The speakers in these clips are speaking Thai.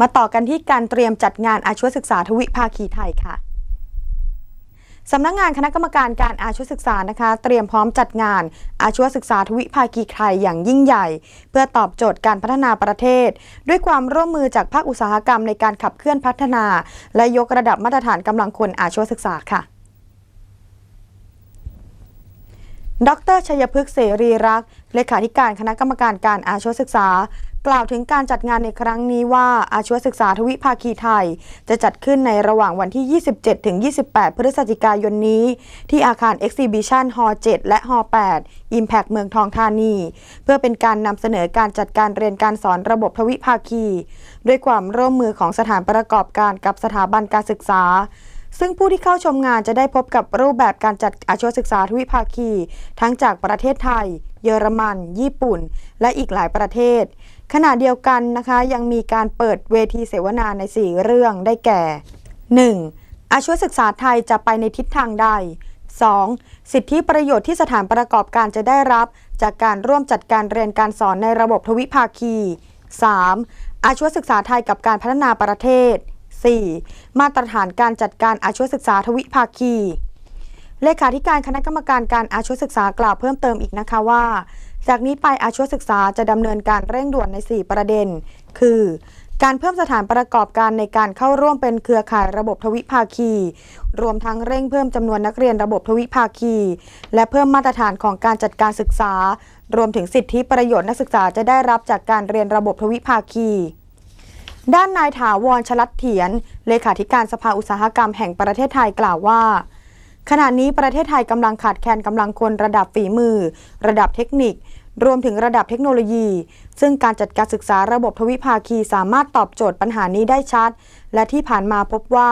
มาต่อกันที่การเตรียมจัดงานอาชีวศึกษาทวิภาคีไทยค่ะสำนักงงานคณะกรรมการการอาชีวศึกษานะคะ เตรียมพร้อมจัดงานอาชีวศึกษาทวิภาคีไทยอย่างยิ่งใหญ่ เพื่อตอบโจทย์การพัฒนาประเทศ ด้วยความร่วมมือจากภาคอุตสาหกรรมในการขับเคลื่อนพัฒนา และยกระดับมาตรฐานกำลังคนอาชีวศึกษาค่ะดรชัยพฤกษ์เสรีรักษ์เลขาธิการคณะกรรมการการอาชีวศึกษา กล่าวถึงการจัดงานในครั้งนี้ว่าอาชีวศึกษาทวิภาคีไทย จะจัดขึ้นในระหว่างวันที่ 27 ถึง 28 พฤศจิกายนนี้ ที่อาคาร Exhibition Hall 7 และ Hall 8 Impact เมืองทองธานี เพื่อเป็นการนำเสนอการจัดการเรียนการสอนระบบทวิภาคี ด้วยความร่วมมือของสถานประกอบการกับสถาบันการศึกษา ซึ่งผู้ที่เข้าชมงานจะได้พบกับรูปแบบการจัดอาชีวศึกษาทวิภาคี ทั้งจากประเทศไทย เยอรมัน ญี่ปุ่น และอีกหลายประเทศ ขณะเดียวกันนะคะ ยังมีการเปิดเวทีเสวนาใน 4 เรื่องได้แก่ 1. อาชีวศึกษาไทยจะไปในทิศทางใด 2. สิทธิประโยชน์ที่สถานประกอบการจะได้รับ จากการร่วมจัดการเรียนการสอนในระบบทวิภาคี 3. อาชีวศึกษาไทยกับการพัฒนาประเทศ 4. มาตรฐานการจัดการอาชีวศึกษาทวิภาคี เลขาธิการคณะกรรมการการอาชีวศึกษากล่าวเพิ่มเติมอีกนะคะว่า จากนี้ไปอาชีวศึกษาจะดำเนินการเร่งด่วนใน 4 ประเด็น คือ การเพิ่มสถานประกอบการในการเข้าร่วมเป็นเครือข่ายระบบทวิภาคี รวมทั้งเร่งเพิ่มจำนวนนักเรียนระบบทวิภาคี และเพิ่มมาตรฐานของการจัดการศึกษา รวมถึงสิทธิประโยชน์นักศึกษาจะได้รับจากการเรียนระบบทวิภาคี ด้านนายถาวรชลัดเถียน เลขาธิการสภาอุตสาหกรรมแห่งประเทศไทยกล่าวว่า ขณะนี้ประเทศไทยกำลังขาดแคลนกำลังคนระดับฝีมือ ระดับเทคนิค รวมถึงระดับเทคโนโลยี ซึ่งการจัดการศึกษาระบบทวิภาคีสามารถตอบโจทย์ปัญหานี้ได้ชัด และที่ผ่านมาพบว่า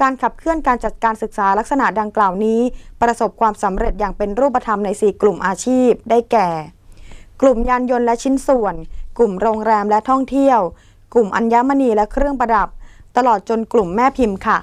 การขับเคลื่อนการจัดการศึกษาลักษณะดังกล่าวนี้ ประสบความสำเร็จอย่างเป็นรูปธรรมใน 4 กลุ่มอาชีพ ได้แก่ กลุ่มยานยนต์และชิ้นส่วน กลุ่มโรงแรมและท่องเที่ยว กลุ่มอัญมณีและเครื่องประดับ ตลอดจนกลุ่มแม่พิมพ์ค่ะ